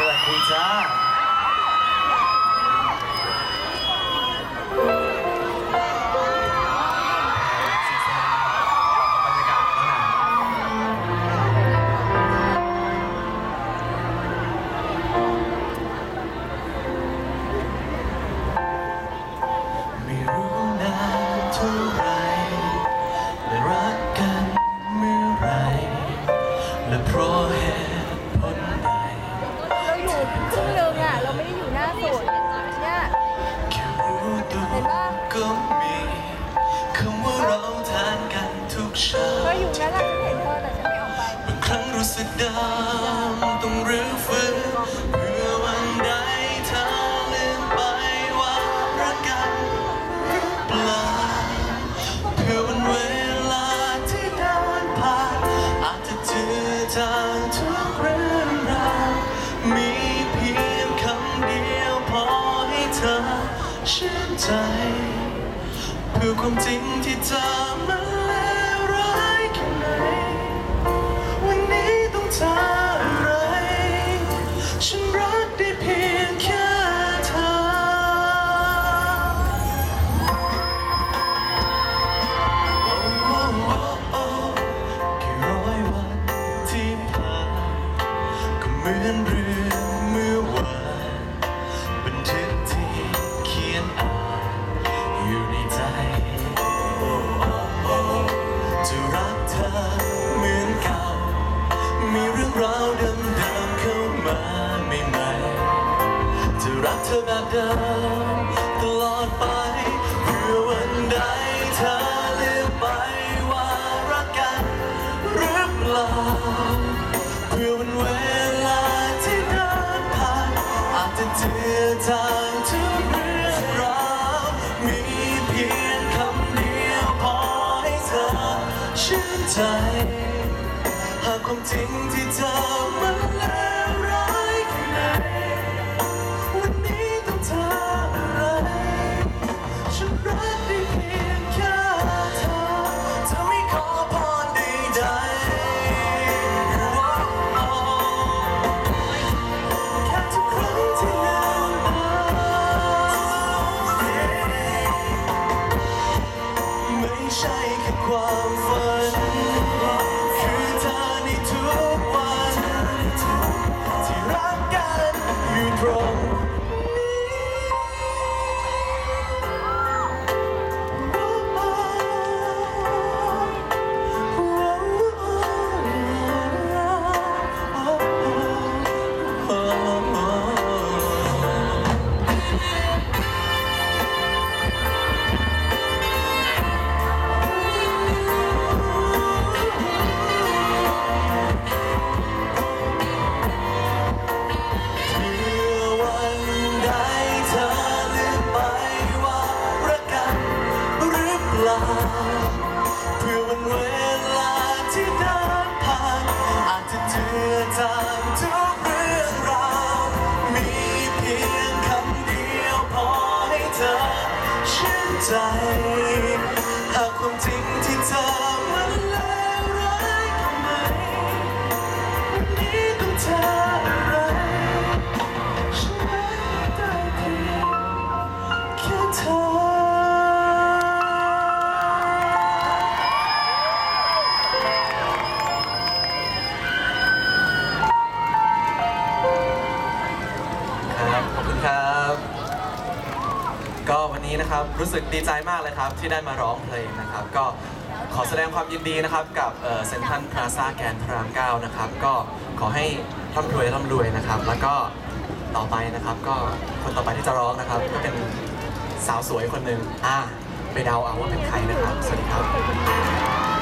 สวัสดีจ้า กเช้าเธอยู่นั่นแหละฉันเห็นเธอแต่ฉันไม่ออกไป บางครั้งรู้สึกดำต้องรื้อฟื้นเพื่อวันใดเธอลืมไปว่ารักกันหรือเปล่าเพื่อวันเวลาที่เดินผ่านอาจจะเจอทางทุกเรื่องราวมีเพียงคำเดียวพอให้เธอชื่นใจ เพื่อความจริงที่เธอมั เธอแบบเดิมตลอดไปเพื่อวันใดเธอลืมไปว่ารักกันหรือเปล่าเพื่อวันเวลาที่เดินผ่านอาจจะเจอจางทุกเรื่องราวมีเพียงคำเดียวพอให้เธอชื่นใจ หากความจริงที่เธอมันเลว ใช่แค่ความฝันคือเธอในทุก อ อบคุณครับ ก็วันนี้นะครับรู้สึกดีใจมากเลยครับ ที่ได้มาร้องเพลงนะครับ ก็ขอแสดงความยินดีนะครับ กับเซนทรัลพลาซ่าแกนพระรามเก้านะครับ ก็ขอให้ร่ำรวยร่ำรวยนะครับ แล้วก็ต่อไปนะครับ ก็คนต่อไปที่จะร้องนะครับ ก็เป็นสาวสวยคนหนึ่งอ่าไปเดาเอาว่าเป็นใครนะครับ สวัสดีครับ